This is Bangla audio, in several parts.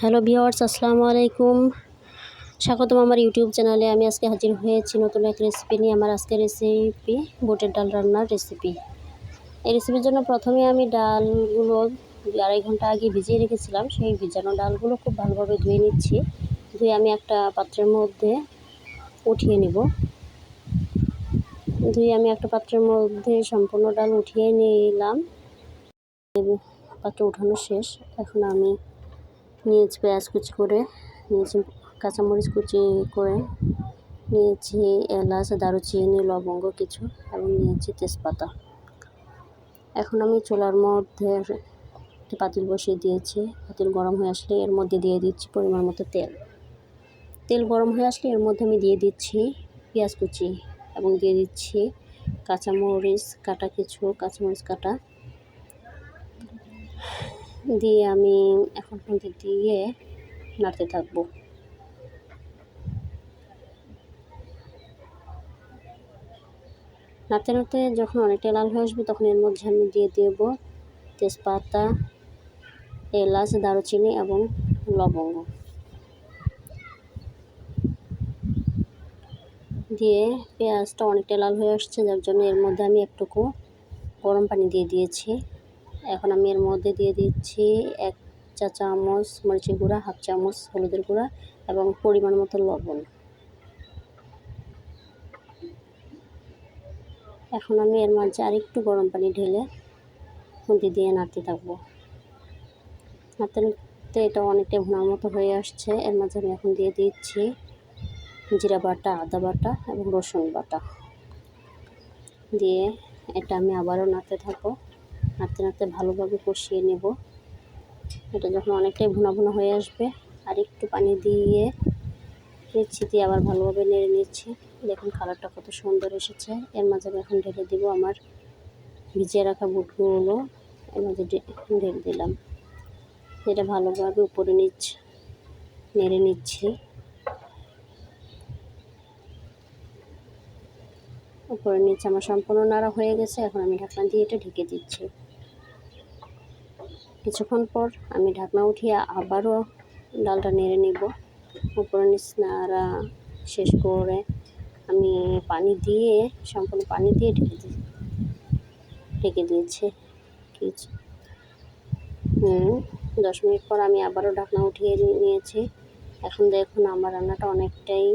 হ্যালো ভিওয়ার্স আসসালামু আলাইকুম। স্বাগতম আমার ইউটিউব চ্যানেলে। আমি আজকে হাজির হয়েছি নতুন এক রেসিপি নিয়ে, আমার আজকের রেসিপি বুটের ডাল রান্নার রেসিপি এই রেসিপির জন্য প্রথমে আমি ডালগুলো আড়াই ঘণ্টা আগে ভিজিয়ে রেখেছিলাম। সেই ভিজানো ডালগুলো খুব ভালোভাবে ধুয়ে নিচ্ছি। ধুয়ে আমি একটা পাত্রের মধ্যে উঠিয়ে নিব। ধুয়ে আমি একটা পাত্রের মধ্যে সম্পূর্ণ ডাল উঠিয়ে নিলাম। পাত্র উঠানো শেষ। এখন আমি নিয়েছি পেঁয়াজ কুচি করে, নিয়েছি কাঁচামরিচ কুচি করে, নিয়েছি এলাচ, দারুচিনি, লবঙ্গ কিছু এবং নিয়েছি তেজপাতা। এখন আমি চুলার মধ্যে একটি পাতিল বসিয়ে দিয়েছি। পাতিল গরম হয়ে আসলে এর মধ্যে দিয়ে দিচ্ছি পরিমাণ মতো তেল। তেল গরম হয়ে আসলে এর মধ্যে আমি দিয়ে দিচ্ছি পেঁয়াজ কুচি এবং দিয়ে দিচ্ছি কাঁচামরিচ কাটা কিছু, কাঁচামরিচ কাটা দিয়ে আমি এখন মধ্যে দিয়ে নাড়তে থাকব। নাড়তে নাড়তে যখন অনেকটা লাল হয়ে আসবে, তখন এর মধ্যে আমি দিয়ে দেব তেজপাতা, এলাচ, দারুচিনি এবং লবঙ্গ। দিয়ে পেঁয়াজটা অনেকটা লাল হয়ে আসছে, যার জন্য এর মধ্যে আমি একটুকু গরম পানি দিয়ে দিয়েছি। এখন আমি এর মধ্যে দিয়ে দিচ্ছি এক চা চামচ মরিচের গুঁড়া, হাফ চামচ হলুদের গুঁড়া এবং পরিমাণ মতো লবণ। এখন আমি এর মাঝে আরেকটু গরম পানি ঢেলে খুঁতি দিয়ে নাড়তে থাকব। নাড়তে নাড়তে এটা অনেকটা ভুনার মতো হয়ে আসছে। এর মাঝে আমি এখন দিয়ে দিচ্ছি জিরা বাটা, আদা বাটা এবং রসুন বাটা। দিয়ে এটা আমি আবারও নাড়তে থাকব। নাড়তে নাড়তে ভালোভাবে কষিয়ে নেব। এটা যখন অনেকটাই ভুনা ভুনা হয়ে আসবে, আর একটু পানি দিয়ে নিচ্ছি দিয়ে আবার ভালোভাবে নেড়ে নিচ্ছি। দেখুন কালারটা কত সুন্দর এসেছে। এর মাঝে আমি এখন ঢেলে দিব আমার ভিজিয়ে রাখা বুটগুলো। এর মাঝে ঢেলে দিলাম। এটা ভালোভাবে উপরে নিচ্ছে নেড়ে নিচ্ছি। উপরে নিচে আমার সম্পূর্ণ নাড়া হয়ে গেছে, এখন আমি ঢাকনা দিয়ে এটা ঢেকে দিচ্ছি। কিছুক্ষণ পর আমি ঢাকনা উঠিয়ে আবারও ডালটা নেড়ে নেব। উপরে নিচ নাড়া শেষ করে আমি পানি দিয়ে, সম্পূর্ণ পানি দিয়ে ঢেকে দিই ঢেকে দিয়েছি। কিছু দশ মিনিট পর আমি আবারও ঢাকনা উঠিয়ে নিয়েছি। এখন দেখুন আমার রান্নাটা অনেকটাই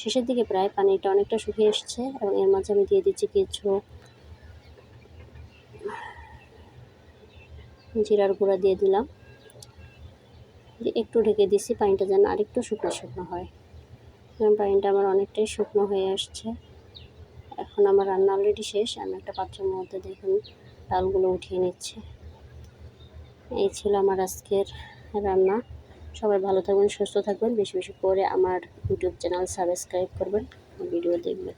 শেষের দিকে প্রায় পানিটা অনেকটা শুকিয়ে এসছে এবং এর মাঝে আমি দিয়ে দিচ্ছি কিছু জিরার গুঁড়া দিয়ে দিলাম। একটু ঢেকে দিছি, পানিটা যেন আরেকটু শুকনো শুকনো হয়। কারণ পানিটা আমার অনেকটাই শুকনো হয়ে আসছে। এখন আমার রান্না অলরেডি শেষ, আমি একটা পাত্রের মধ্যে দেখুন ডালগুলো উঠিয়ে নিচ্ছি। এই ছিল আমার আজকের রান্না। সবাই ভালো থাকবেন, সুস্থ থাকবেন। বেশি বেশি করে আমার ইউটিউব চ্যানেল সাবস্ক্রাইব করবেন। ভিডিও দেখবেন।